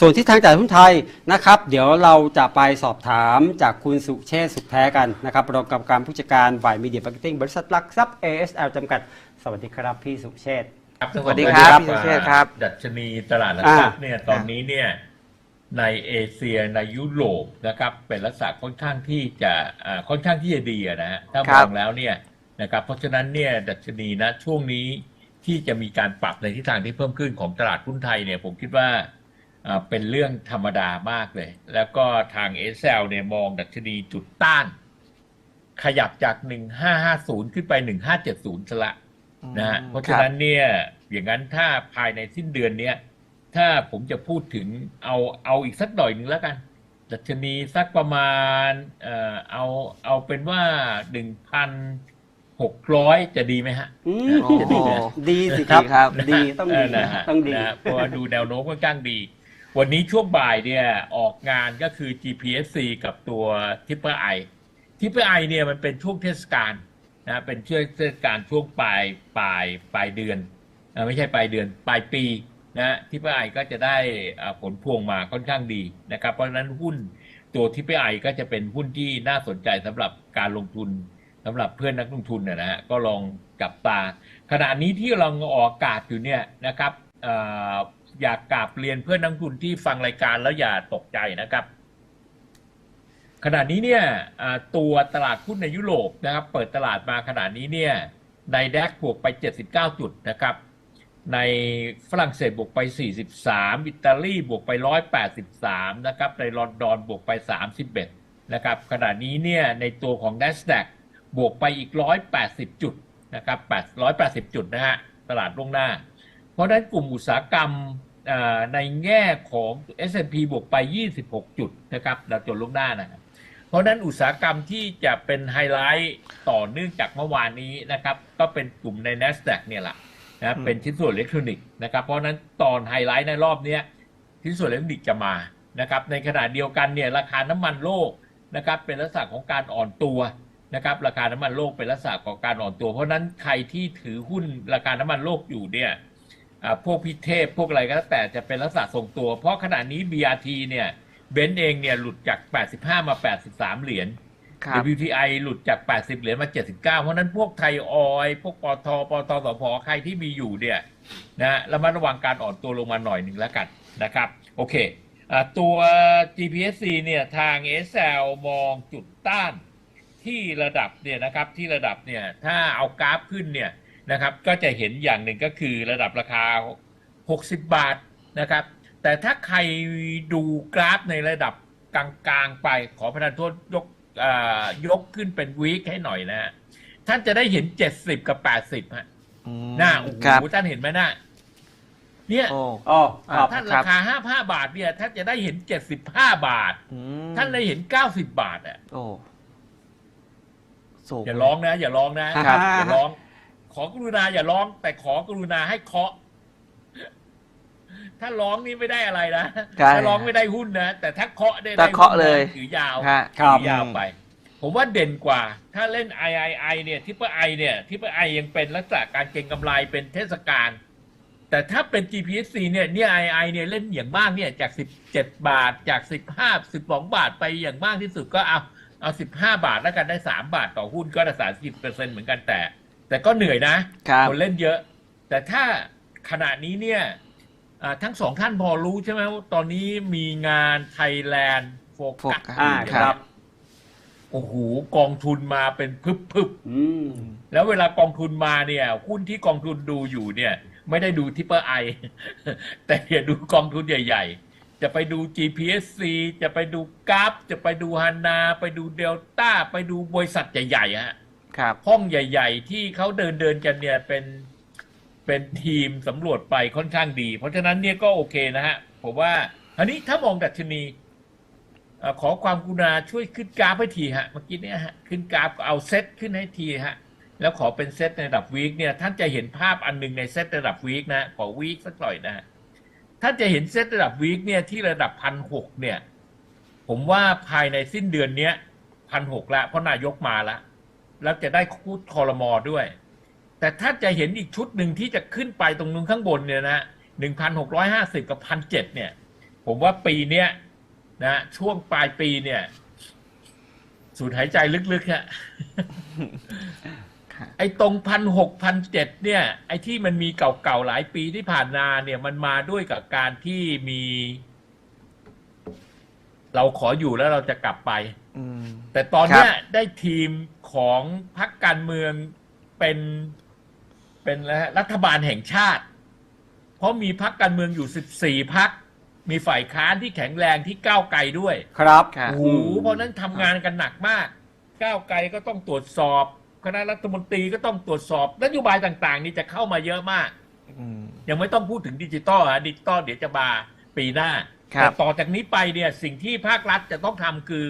ส่วนที่ทางจ่ายหุ้นไทยนะครับ เดี๋ยวเราจะไปสอบถามจากคุณสุเชษฐ์สุขแท้กันนะครับรองกรรมการผู้จัดการฝ่ายมีเดียมาร์เก็ตติ้งบริษัทหลักทรัพย์ ASL จำกัด สวัสดีครับพี่สุเชษฐ์ครับสวัสดีครับต้องอกพี่สุเชษฐ์ครับ ดัชนีตลาดหลักทรัพย์เนี่ยตอนนี้เนี่ยในเอเชียในยุโรปนะครับ เป็นลักษณะค่อนข้างที่จะอ่าค่อนข้างที่จะดีอะนะฮะถ้ามครัอบงแล้วเนี่ยนะครับเพราะฉะนั้นเนี่ยดัชนีนะช่วงนี้ที่จะมีการปรับในทิศทางที่เพิ่มขึ้นของตลาดหุ้นไทยเนี่ยผมคิดว่าอ่า เป็นเรื่องธรรมดามากเลย แล้วก็ทางเอเซลเนี่ยมองดัชนีจุดต้าน ขยับจาก 1550 ขึ้นไป 1570ซะละนะฮะเพราะฉะนั้นเนี่ยอย่างนั้นถ้าภายในสิ้นเดือนเนี้ยถ้าผมจะพูดถึงเอาเอาอีกสักหน่อยหนึ่งแล้วกัน ดัชนีสักประมาณเอ่อเอาเอาเป็นว่าหนึ่งพันหกร้อยจะดีไหมฮะอืมโอ้โหดีสิครับดีครับ ดีต้องดีเนะฮะต้องดีนะฮะเพราะว่าดูแนวโน้มค่อนข้างดี วันนี้ช่วงบ่ายเนี่ยออกงานก็คือ GPSC กับตัว t ิปเปอร์ไอทิปเปอร์ไอเนี่ยมันเป็นช่วงเทศกาลนะเป็นช่วงเทศกาลช่วงปลายปลายปลายเดือนไม่ใช่ปลายเดือนปลายปีนะทิปเปอร์ไอก็จะได้ผลพวงมาค่อนข้างดีนะครับ เพราะฉะนั้นหุ้นตัวทิปเปอร์ไอก็จะเป็นหุ้นที่น่าสนใจสำหรับการลงทุนสำหรับเพื่อนนักลงทุนนะฮะก็ลองจับตา ขณะนี้ที่เราออกอากาศอยู่เนี่ยนะครับ อยากกราบเรียนเพื่อนนักทุนที่ฟังรายการแล้วอย่าตกใจนะครับ ขณะนี้เนี่ยตัวตลาดหุ้นในยุโรปนะครับ เปิดตลาดมาขณะนี้เนี่ยในแดกบวกไป 79 จุดนะครับ ในฝรั่งเศสบวกไป 43 อิตาลีบวกไป 183 นะครับ ในลอนดอนบวกไป 31 นะครับ ขณะนี้เนี่ยในตัวของ NASDAQ บวกไปอีก 180 จุดนะครับ 880 จุดนะฮะ ตลาดล่วงหน้า เพราะนั้นกลุ่มอุตสาหกรรม ในแง่ของ S&P บวกไป 26 จุดนะครับดาวโจนส์ล่วงหน้านะครับเพราะฉะนั้นอุตสาหกรรมที่จะเป็นไฮไลท์ต่อเนื่องจากเมื่อวานนี้นะครับ ก็เป็นกลุ่มใน NASDAQ เนี่ยแหละนะอืมเป็นชิ้นส่วนอิเล็กทรอนิกส์นะครับ เพราะฉะนั้นตอนไฮไลท์ในรอบเนี้ยชิ้นส่วนอิเล็กทรอนิกส์จะมานะครับ ในขณะเดียวกันเนี่ยราคาน้ำมันโลกนะครับเป็นลักษณะของการอ่อนตัวนะครับราคาน้ำมันโลกเป็นลักษณะของการอ่อนตัว เพราะฉะนั้นใครที่ถือหุ้นราคาน้ำมันโลกอยู่เนี่ยอ่า พวกพิเทพพวกอะไรก็แล้วแต่จะเป็นลักษณะทรงตัว เพราะขณะนี้ BRT เนี่ยเบนซ์เองเนี่ยหลุดจาก 85 มา 83 เหรียญครับ WTI หลุดจาก 80 เหรียญมา 79 เพราะฉะนั้นพวกไทยออยล์พวกปตทปตสพใครที่มีอยู่เนี่ยนะระมัดระวังการอ่อนตัวลงมาหน่อยหนึ่งแล้วกันนะครับ โอเคอ่าตัว GPSC เนี่ยทาง SL มองจุดต้านที่ระดับเนี่ยนะครับที่ระดับเนี่ยถ้าเอากราฟขึ้นเนี่ย นะครับ ก็จะเห็นอย่างหนึ่งก็คือระดับราคา 60 บาทนะครับ แต่ถ้าใครดูกราฟในระดับกลางๆไปขอประทานโทษยกอ่ายกขึ้นเป็นวีคให้หน่อยนะฮะท่านจะได้เห็น 70 กับ 80ฮะอืมหน้าโอ้โหครับท่านเห็นไหมหน้าเนี่ยโอ้อ๋อครับท่านครัราบคา55บาทเนี่ยท่านจะได้เห็น75บาทอืมท่านได้เห็น90บาทอะโอ้สูงอย่าร้องนะ อย่าร้องนะครับอย่าร้อง ขอกรุณาอย่าร้อง แต่ขอกรุณาให้เคาะ ถ้าร้องนี่ไม่ได้อะไรนะใช่ถ้าร้องไม่ได้หุ้นนะแต่ถ้าเคาะได้ถ้าได้เคาะเลย ถือยาวฮะ ครับ ถือยาวไป ผมว่าเด่นกว่า ถ้าเล่น III เนี่ยทิปเปอร์ไอเนี่ยทิปเปอร์ไอยังเป็นลักษณะการเก็งกำไรเป็นเทศกาลแต่ถ้าเป็น GPSC เนี่ยเนี่ย II เนี่ยเล่นอย่างมากเนี่ยจาก 17 บาทจาก 15 12 บาทไปอย่างมากที่สุดก็เอาเอา 15 บาทแล้วกันได้ 3 บาทต่อหุ้นก็ได้30เปอร์เซ็นต์เหมือนกันแต่ แต่ก็เหนื่อยนะครับคนเล่นเยอะ แต่ถ้าขณะนี้เนี่ยอ่าทั้งสองท่านพอรู้ใช่ไหมว่าตอนนี้มีงาน Thailand โฟกัส Focus อ่าครับ โอ้โหกองทุนมาเป็นพึบพึบอืมๆแล้วเวลากองทุนมาเนี่ย หุ้นที่กองทุนดูอยู่เนี่ย ไม่ได้ดูทิปเปอร์ไอแต่อย่าดูกองทุนใหญ่ ๆ จะไปดู GPSC จะไปดูกราฟจะไปดูฮันนา ไปดูเดลต้า ไปดูบริษัทใหญ่ๆฮะ ครับห้องใหญ่ ๆ ที่เขาเดินเดินกันเนี่ยเป็นเป็นทีมสำรวจไปค่อนข้างดี เพราะฉะนั้นเนี่ยก็โอเคนะฮะผมว่าอันนี้ถ้ามองดัชนีขอความกรุณาช่วยขึ้นกราฟให้ทีฮะเมื่อกี้เนี่ยฮะขึ้นกราฟเอาเซตขึ้นให้ทีฮะแล้วขอเป็นเซตในระดับวีคเนี่ยท่านจะเห็นภาพอันหนึงในเซตระดับวีคนะขอวีคสักหน่อยนะฮะท่านจะเห็นเซตระดับวีคเนี่ยที่ระดับพันหกเนี่ย ผมว่าภายในสิ้นเดือนเนี้ยพันหกละเพราะนายกมาละ แล้วจะได้คูดคอรมอด้วย แต่ถ้าจะเห็นอีกชุดหนึ่งที่จะขึ้นไปตรงนู้นข้างบนเนี่ยนะหนึ่งพันหกร้อยห้าสิบกับพันเจ็ดเนี่ย ผมว่าปีเนี้ยนะช่วงปลายปีเนี่ย สูดหายใจลึกๆฮะค่ะไอ้ตรงพันหกพันเจ็ดเนี่ย ไอ้ที่มันมีเก่าๆหลายปีที่ผ่านมาเนี่ย มันมาด้วยกับการที่มี เราขออยู่แล้วเราจะกลับไปอืมแต่ตอนเนี้ยได้ทีมของพรรคการเมืองเป็นเป็นอะไรฮะรัฐบาลแห่งชาติ เพราะมีพรรคการเมืองอยู่สิบสี่พรรคมีฝ่ายค้านที่แข็งแรงที่ก้าวไกลด้วย ครับค่ะโอ้โหเพราะฉะนั้นทำงานกันหนักมาก ก้าวไกลก็ต้องตรวจสอบคณะรัฐมนตรีก็ต้องตรวจสอบนโยบายต่างๆ นี่จะเข้ามาเยอะมากอืมยังไม่ต้องพูดถึงดิจิตอลฮะดิจิตอลเดี๋ยวจะมาปีหน้าครับ แต่ต่อจากนี้ไปเนี่ยสิ่งที่ภาครัฐจะต้องทำคือ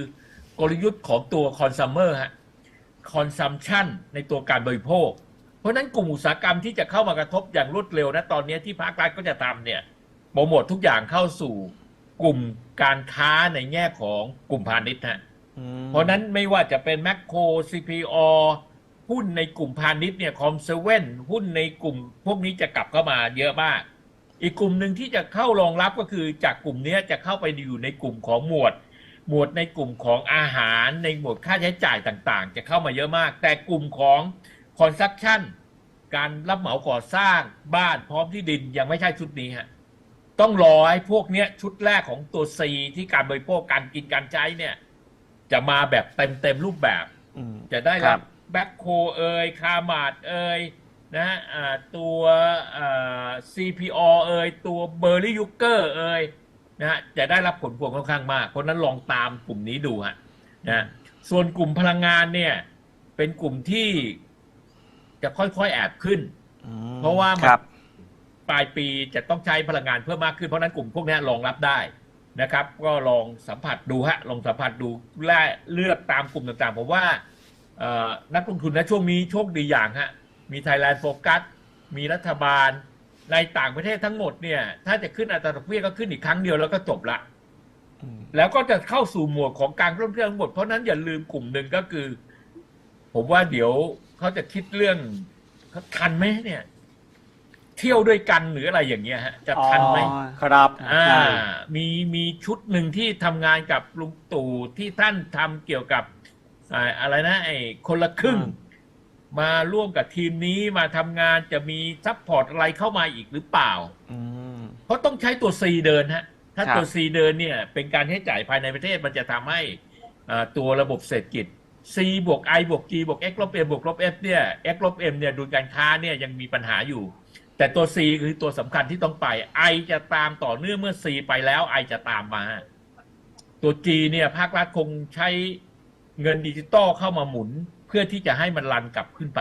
กลยุทธ์ของตัวคอน sumer ฮะคอนซัมชันในตัวการบริโภค เพราะฉะนั้นกลุ่มอุตสาหกรรมที่จะเข้ามากระทบอย่างรวดเร็วนะตอนนี้ที่ภาครัฐก็จะทำเนี่ยโปรโมททุกอย่างเข้าสู่กลุ่มการค้าในแง่ของกลุ่มพาณิชย์ฮะอืมเพราะฉะนั้นไม่ว่าจะเป็นแมคโคร CPO หุ้นในกลุ่มพาณิชย์เนี่ยคอมเซเว่นหุ้นในกลุ่มพวกนี้จะกลับเข้ามาเยอะมาก อีกกลุ่มหนึ่งที่จะเข้ารองรับก็คือจากกลุ่มเนี้ยจะเข้าไปอยู่ในกลุ่มของหมวด หมวดในกลุ่มของอาหารในหมวดค่าใช้จ่ายต่างๆ จะเข้ามาเยอะมาก แต่กลุ่มของคอนส t ั c ชั่นการรับเหมาก่อสร้างบ้านพร้อมที่ดินยังไม่ใช่ชุดนี้ฮะต้องรอให้พวกเนี้ยชุดแรกของตัว C ที่การบริโภคการกินการใช้เนี่ย จะมาแบบเต็มเต็มๆรูปแบบอืมจะได้ครัรับบแบ็คโคเอยคามาดเอย นะฮะอ่าตัวอ่า CPO เอยตัวเบอร์รี่ยูเกอร์เอยนะฮะจะได้รับผลพวงค่อนข้างมาก เพราะฉะนั้นลองตามกลุ่มนี้ดูฮะนะส่วนกลุ่มพลังงานเนี่ย เป็นกลุ่มที่จะค่อยๆแอบขึ้นอืมเพราะว่ามันครับปลายปีจะต้องใช้พลังงานเพิ่มมากขึ้น เพราะฉะนั้นกลุ่มพวกนี้รองรับได้นะครับ ก็ลองสัมผัสดูฮะลองสัมผัสดูและเลือกตามกลุ่มต่างๆผมว่าเอ่อนักลงทุนนะช่วงนี้โชคดีอย่างฮะ มี Thailand Focus มีรัฐบาลในต่างประเทศทั้งหมดเนี่ย ถ้าจะขึ้นอัตราดอกเบี้ยก็ขึ้นอีกครั้งเดียวแล้วก็จบละอืมแล้วก็จะเข้าสู่หมวดของการเริ่มเรื่องทั้งหมดเพราะฉะนั้นอย่าลืมกลุ่มหนึ่งก็คือ ผมว่าเดี๋ยวเขาจะคิดเรื่องเขาทันไหมเนี่ย เที่ยวด้วยกันหรืออะไรอย่างเงี้ยฮะ จะทันไหมอ๋อครับ อ่าใช่มีมีชุดหนึ่งที่ทำงานกับลุงตู่ที่ท่านทำเกี่ยวกับอ่าอะไรนะไอ้คนละครึ่งอื มมาร่วมกับทีมนี้มาทำงานจะมีซัพพอร์ตอะไรเข้ามาอีกหรือเปล่า อืม เพราะต้องใช้ตัว C เดินฮะ ถ้าครับ ตัว C เดินเนี่ย เป็นการใช้จ่ายภายในประเทศมันจะทำให้อ่าตัวระบบเศรษฐกิจ C บวก I บวก G บวก X ลบ M บวกลบ F เนี่ย X ลบ M เนี่ยดุลการค้าเนี่ยยังมีปัญหาอยู่ แต่ตัว C คือตัวสำคัญที่ต้องไป I จะตามต่อเนื่องเมื่อ C ไปแล้ว I จะตามมา ตัว G เนี่ยภาครัฐคงใช้เงินดิจิตอลเข้ามาหมุน เพื่อที่จะให้มันรันกลับขึ้นไป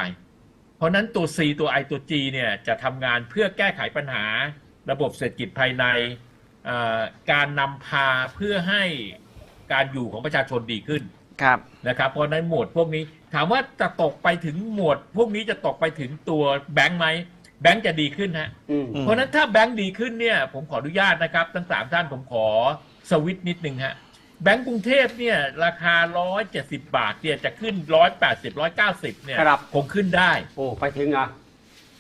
เพราะฉะนั้นตัว C ตัว I ตัว G เนี่ยจะทำงานเพื่อแก้ไขปัญหาระบบเศรษฐกิจภายในเอ่อการนำพาเพื่อให้การอยู่ของประชาชนดีขึ้นครับนะครับ เพราะฉะนั้นหมวดพวกนี้ถามว่าจะตกไปถึงหมวด พวกนี้จะตกไปถึงตัวแบงค์ไหมแบงค์จะดีขึ้นฮะอืมอืมเพราะฉะนั้นถ้าแบงค์ดีขึ้นเนี่ย ผมขออนุญาตนะครับ ทั้งสามท่านผมขอสวิตช์นิดนึงฮะ แบงก์กรุงเทพเนี่ยราคา 170 บาทเนี่ยจะขึ้น 180 190 เนี่ยครับ คงขึ้นได้ โอ้ไปถึงอะ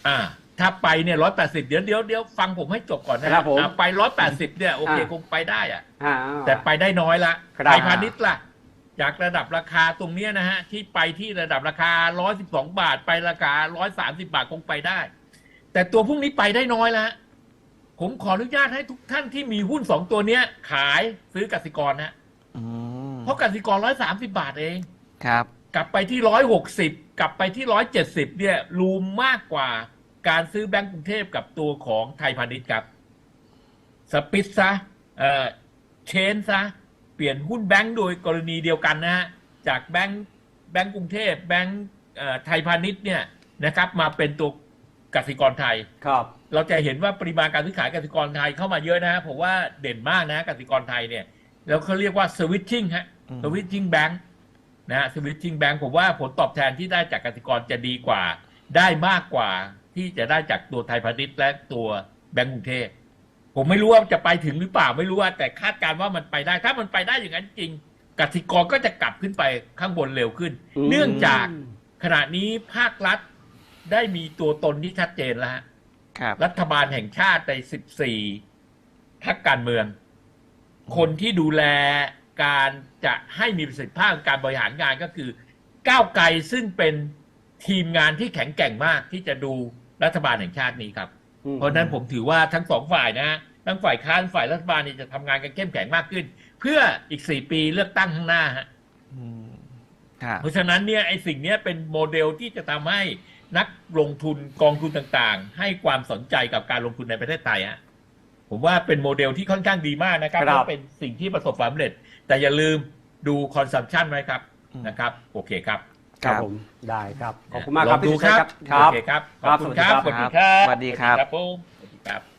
อ่า ถ้าไปเนี่ยร้อยแปดสิบเดี๋ยวเดี๋ยวเดี๋ยวฟังผมให้จบก่อนนะครับผมอ่าไปร้อยแปดสิบเนี่ยโอเคอ่า คงไปได้อะอ่า แต่ไปได้น้อยละครับ ไทยพาณิชย์ล่ะ จากระดับราคาตรงเนี้ยนะฮะ ที่ไปที่ระดับราคาร้อยสิบสองบาทไปราคาร้อยสามสิบาทคงไปได้ แต่ตัวพวกนี้ไปได้น้อยละผมขออนุญาตให้ทุกท่านที่มีหุ้นสองตัวเนี้ยขายซื้อกสิกรนะ อืมเพราะกสิกรร้อยสามสิบาทเอง ครับ กลับไปที่ร้อยหกสิบกลับไปที่ร้อยเจ็ดสิบเนี่ยรูมมากกว่าการซื้อแบงก์กรุงเทพกับตัวของไทยพาณิชย์ครับ สปิดซะเอ่อเชนซะ เปลี่ยนหุ้นแบงก์โดยกรณีเดียวกันนะฮะจากแบงก์แบงก์กรุงเทพแบงก์เอ่อไทยพาณิชย์เนี่ยนะครับ มาเป็นตัวกสิกรไทย ครับ เราจะเห็นว่าปริมาณการซื้อขายกสิกรไทยเข้ามาเยอะนะฮะผมว่าเด่นมากนะกสิกรไทยเนี่ย แล้วเขาเรียกว่าสวิตชิ่งฮะอืมสวิตชิ่งแบงค์นะฮะสวิตชิ่งแบงค์ผมว่าผลตอบแทนที่ได้จากกสิกรจะดีกว่า ได้มากกว่าที่จะได้จากตัวไทยพาณิชย์และตัวแบงก์กรุงเทพผมไม่รู้ว่าจะไปถึงหรือเปล่าไม่รู้ว่า แต่คาดการณ์ว่ามันไปได้ ถ้ามันไปได้อย่างนั้นจริงกสิกรก็จะกลับขึ้นไปข้างบนเร็วขึ้นอืมเนื่องจากขณะนี้ภาครัฐได้มีตัวตนที่ชัดเจนแล้วฮะครับรัฐบาลแห่งชาติใน 14พักการเมือง คนที่ดูแลการจะให้มีประสิทธิภาพการบริหารงานก็คือ ก้าวไกลซึ่งเป็นทีมงานที่แข็งแกร่งมากที่จะดูรัฐบาลแห่งชาตินี้ครับอืมเพราะฉะนั้นผมถือว่าทั้งสองฝ่ายนะฮะทั้งฝ่ายค้านฝ่ายรัฐบาลนี่จะทำงานกันเข้มแข็งมากขึ้น เพื่ออีกสี่ปีเลือกตั้งข้างหน้าฮะอืมค่ะเพราะฉะนั้นเนี่ยไอ้สิ่งเนี้ยเป็นโมเดลที่จะทำให้นักลงทุนกองทุนต่างๆ ให้ความสนใจกับการลงทุนในประเทศไทยฮะ ผมว่าเป็นโมเดลที่ค่อนข้างดีมากนะครับครับและเป็นสิ่งที่ประสบความสำเร็จ แต่อย่าลืมดูคอนซัมชันไว้ครับอืมนะครับ โอเคครับครับ ครับผมได้ครับ ขอบคุณมากครับลองดูพี่สุเชษครับครับ โอเคครับขครัอบบคุณครับ สวัสดีครับ สวัสดีครับสวัสดีครับผมสวัสดีครับ